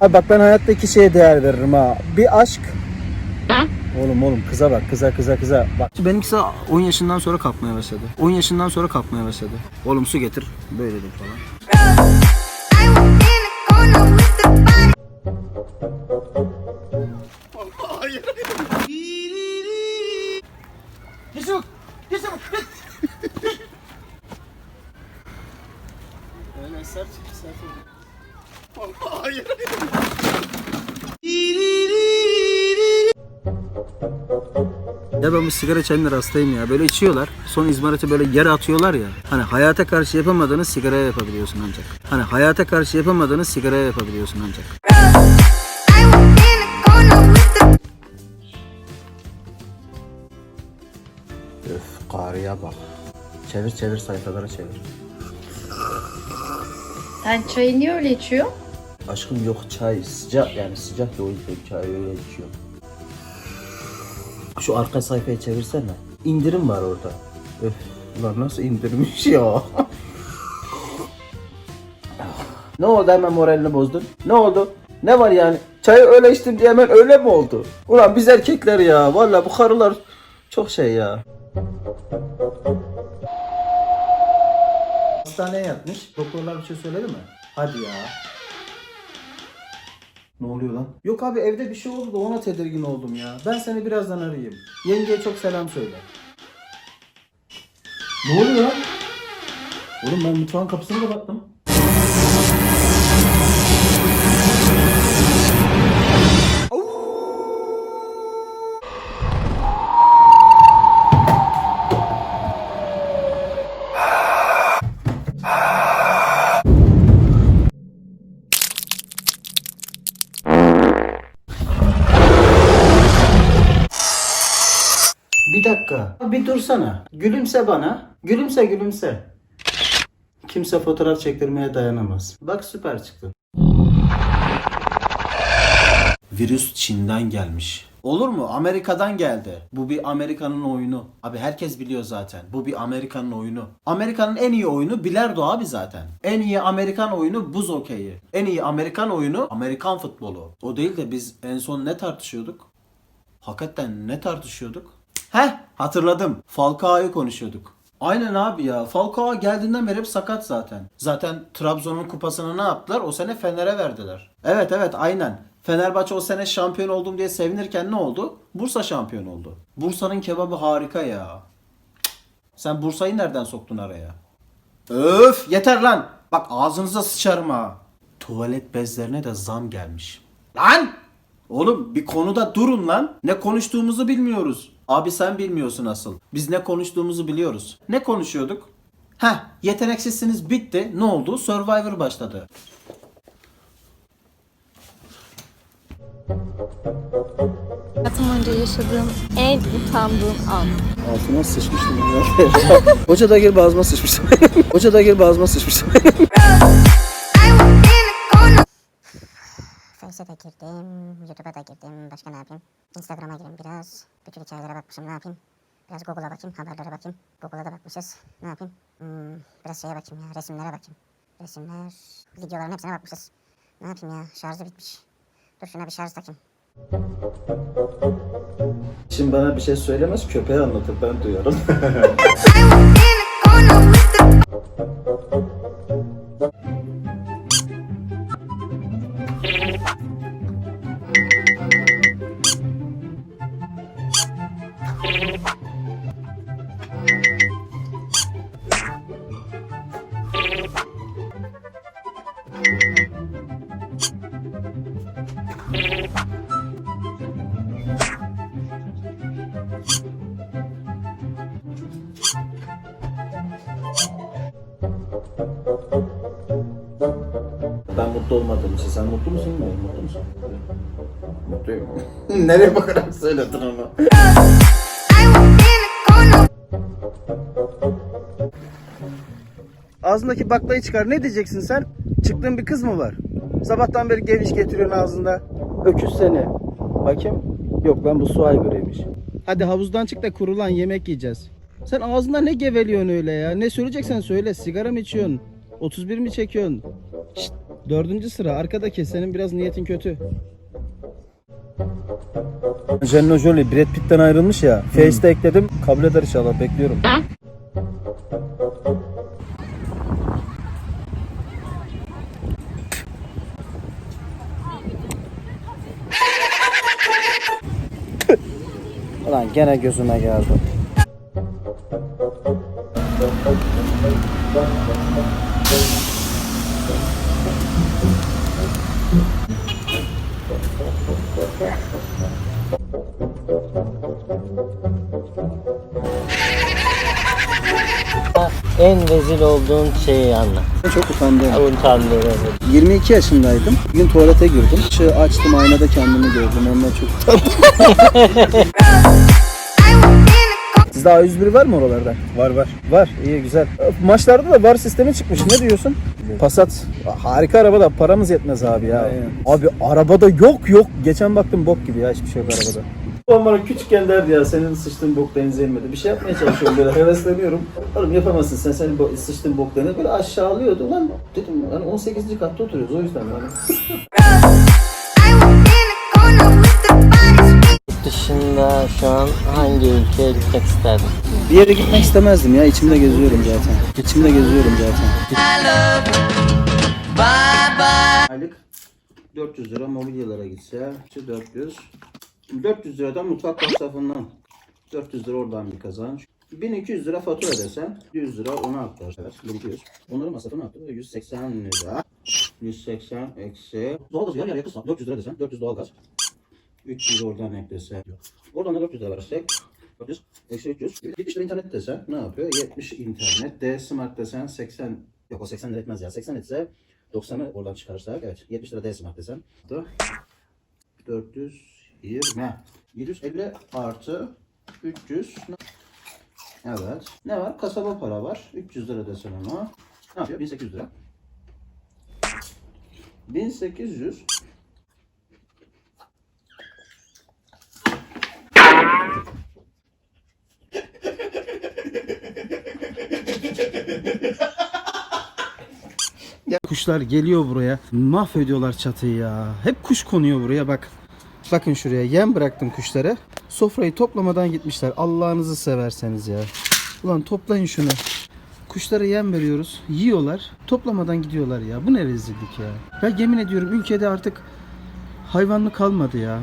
Abi bak ben hayatta iki şeye değer veririm ha. Bir aşk. Oğlum oğlum kıza bak kıza kıza kıza. Bak. Benimkisi 10 yaşından sonra kalkmaya başladı. 10 yaşından sonra kalkmaya başladı. Oğlum su getir. Böyledir falan. I ben bu sigara içenler hastayım ya. Böyle içiyorlar. Son izmariti böyle yere atıyorlar ya. Hani hayata karşı yapamadığını sigaraya yapabiliyorsun ancak. Hani hayata karşı yapamadığını sigaraya yapabiliyorsun ancak. Öf karıya bak. Çevir çevir sayfalara çevir. Sen çayı niye öyle içiyor? Aşkım yok çay sıcak yani sıcak da o yüzden çay öyle içiyor. Şu arka sayfayı çevirsene. İndirim var orada. Öf ulan nasıl indirmiş ya. ne oldu hemen moralini bozdun? Ne oldu? Ne var yani? Çayı öyle içtim diye hemen öyle mi oldu? Ulan biz erkekler ya. Vallahi bu karılar çok şey ya. Hastaneye yatmış. Doktorlar bir şey söyledi mi? Hadi ya. Ne oluyor lan? Yok abi evde bir şey oldu da ona tedirgin oldum ya. Ben seni birazdan arayayım. Yengeye çok selam söyle. Ne oluyor lan? Oğlum ben mutfağın kapısını kapattım. Bir dursana. Gülümse bana. Gülümse gülümse. Kimse fotoğraf çektirmeye dayanamaz. Bak süper çıktı. Virüs Çin'den gelmiş. Olur mu? Amerika'dan geldi. Bu bir Amerika'nın oyunu. Abi herkes biliyor zaten. Bu bir Amerika'nın oyunu. Amerika'nın en iyi oyunu bilardo abi zaten. En iyi Amerikan oyunu buz okeyi. En iyi Amerikan oyunu Amerikan futbolu. O değil de biz en son ne tartışıyorduk? Hakikaten ne tartışıyorduk? Heh hatırladım. Falcao'yu konuşuyorduk. Aynen abi ya. Falcao geldiğinden beri hep sakat zaten. Zaten Trabzon'un kupasını ne yaptılar? O sene Fener'e verdiler. Evet evet aynen. Fenerbahçe o sene şampiyon oldum diye sevinirken ne oldu? Bursa şampiyon oldu. Bursa'nın kebabı harika ya. Sen Bursa'yı nereden soktun araya? Öf yeter lan. Bak ağzınıza sıçarım ha. Tuvalet bezlerine de zam gelmiş. Lan! Oğlum bir konuda durun lan. Ne konuştuğumuzu bilmiyoruz. Abi sen bilmiyorsun asıl. Biz ne konuştuğumuzu biliyoruz. Ne konuşuyorduk? Heh yeteneksizsiniz bitti. Ne oldu? Survivor başladı. Hayatım boyunca yaşadığım en utandığım an. Altıma sıçmıştım. Hoca da gel bazıma sıçmıştım. Hoca da gel bazıma sıçmıştım. girdim, YouTube'a da girdim. Başka ne yapayım? Instagram'a gireyim biraz. Bütün hikayelere bakmışım. Ne yapayım? Biraz Google'a bakayım, haberlere bakayım. Google'a da bakmışız. Ne yapayım? Hmm, biraz şeye bakayım ya, resimlere bakayım. Resimler, videoların hepsine bakmışız. Ne yapayım ya, şarjı bitmiş. Dur şuna bir şarj takayım. Şimdi bana bir şey söylemez köpeğe anlatır ben duyarım. ben mutlu olmadığım için sen mutlu musun bilmiyorum. Mutlu musun? Mutluyum. Nereye bakarak söyledin onu? Ağzındaki baklayı çıkar. Ne diyeceksin sen? Çıktığın bir kız mı var? Sabahtan beri geviş getiriyorsun ağzında. Öküz seni. Bakayım. Yok lan bu su aygırıymış. Hadi havuzdan çık da kurulan yemek yiyeceğiz. Sen ağzında ne geveliyorsun öyle ya? Ne söyleyeceksen söyle. Sigara mı içiyorsun? 31 mi çekiyorsun? Şşt, Dördüncü sıra arkadaki senin biraz niyetin kötü. Angelina Jolie Brad Pitt'ten ayrılmış ya. Face'te ekledim. Kabul eder inşallah bekliyorum. Gene gözüme geldi. En rezil olduğun şeyi anlat. Çok utandım. Utandım evet. 22 yaşındaydım. Bir gün tuvalete girdim. Işığı açtım aynada kendimi gördüm. Ondan çok utandım. Sizde A101 var mı oralarda? Var var. Var. iyi güzel. Maçlarda da var sistemi çıkmış. Ne diyorsun? Passat. Harika araba da paramız yetmez abi ya. Abi arabada yok yok. Geçen baktım bok gibi ya hiçbir şey yok arabada. Babam bana küçükken derdi ya senin sıçtığın bok benzemedi. Bir şey yapmaya çalışıyorum böyle hevesleniyorum. Oğlum yapamazsın sen senin bo- sıçtığın bok denir. Böyle aşağılıyordu lan. Dedim yani 18. katta oturuyoruz o yüzden yani. dışında şu an hangi ülkeye gitmek isterdin? Bir yere gitmek istemezdim ya. içimde geziyorum zaten. İçimde geziyorum zaten. Aylık 400 lira mobilyalara gitse, işte 400. 400 liradan mutfak masrafından 400 lira oradan bir kazanç. 1200 lira fatura desem 100 lira ona aktarlar. 1200. Onların masrafını attı. 180 lira. 180 eksi. Doğalgaz yarı yarıya kısa. 400 lira desem 400 doğalgaz. 300 oradan eklese. Oradan da 400 lira versek 400 eksi 300. 70 lira internet desen ne yapıyor? 70 internet. D smart desen 80 yok o 80 lira etmez ya. 80 etse 90'ı oradan çıkarsak evet 70 lira D smart desen. 420 750 artı 300 Evet. Ne var? Kasaba para var. 300 lira desen ona. Ne yapıyor? 1800 lira. 1800 Kuşlar geliyor buraya. Mahvediyorlar çatıyı ya. Hep kuş konuyor buraya bak. Bakın şuraya yem bıraktım kuşlara. Sofrayı toplamadan gitmişler. Allah'ınızı severseniz ya. Ulan toplayın şunu. Kuşlara yem veriyoruz. Yiyorlar. Toplamadan gidiyorlar ya. Bu ne rezillik ya. Ben yemin ediyorum ülkede artık hayvanlı kalmadı ya.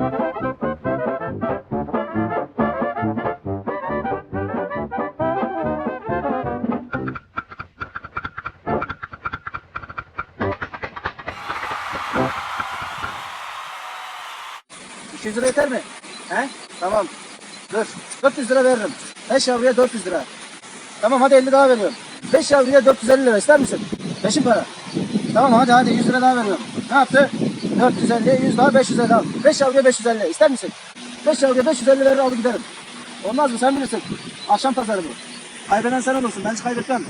...200 lira yeter mi? He? Tamam. Dur. 400 lira veririm. 5 yavruya 400 lira. Tamam hadi 50 daha veriyorum. 5 yavruya 450 lira ister misin? Peşin para. Tamam hadi hadi 100 lira daha veriyorum. Ne yaptı? 450, 100 daha 550 al. 5 yavruya 550 ister misin? 5 yavruya 550 lira al giderim. Olmaz mı sen bilirsin. Akşam pazarı bu. Kaybeden sen olursun ben hiç kaybetmem.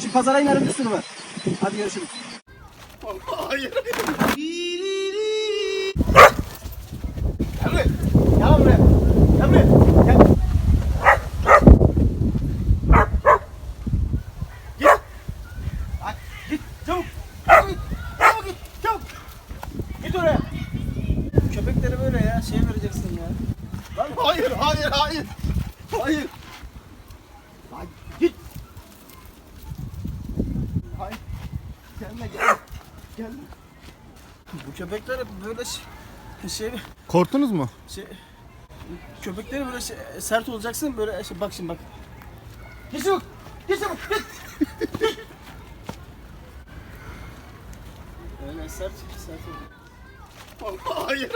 Şimdi pazara inerim bir sürü var. Hadi görüşürüz. Gel buraya. Gel buraya. Gel. Git. Ay, git. Çabuk. Çabuk git. Çabuk git. Çabuk. Git oraya. Köpekleri böyle ya şey vereceksin ya. Lan hayır hayır hayır. Hayır. Ay, git. Hayır. Gelme gel. Gelme. Bu köpekler hep böyle şey, şey Korktunuz mu? şey köpekleri böyle şey, sert olacaksın böyle şey, bak şimdi bak. Git çabuk. Git çabuk. Git. Öyle sert sert ol. Hayır.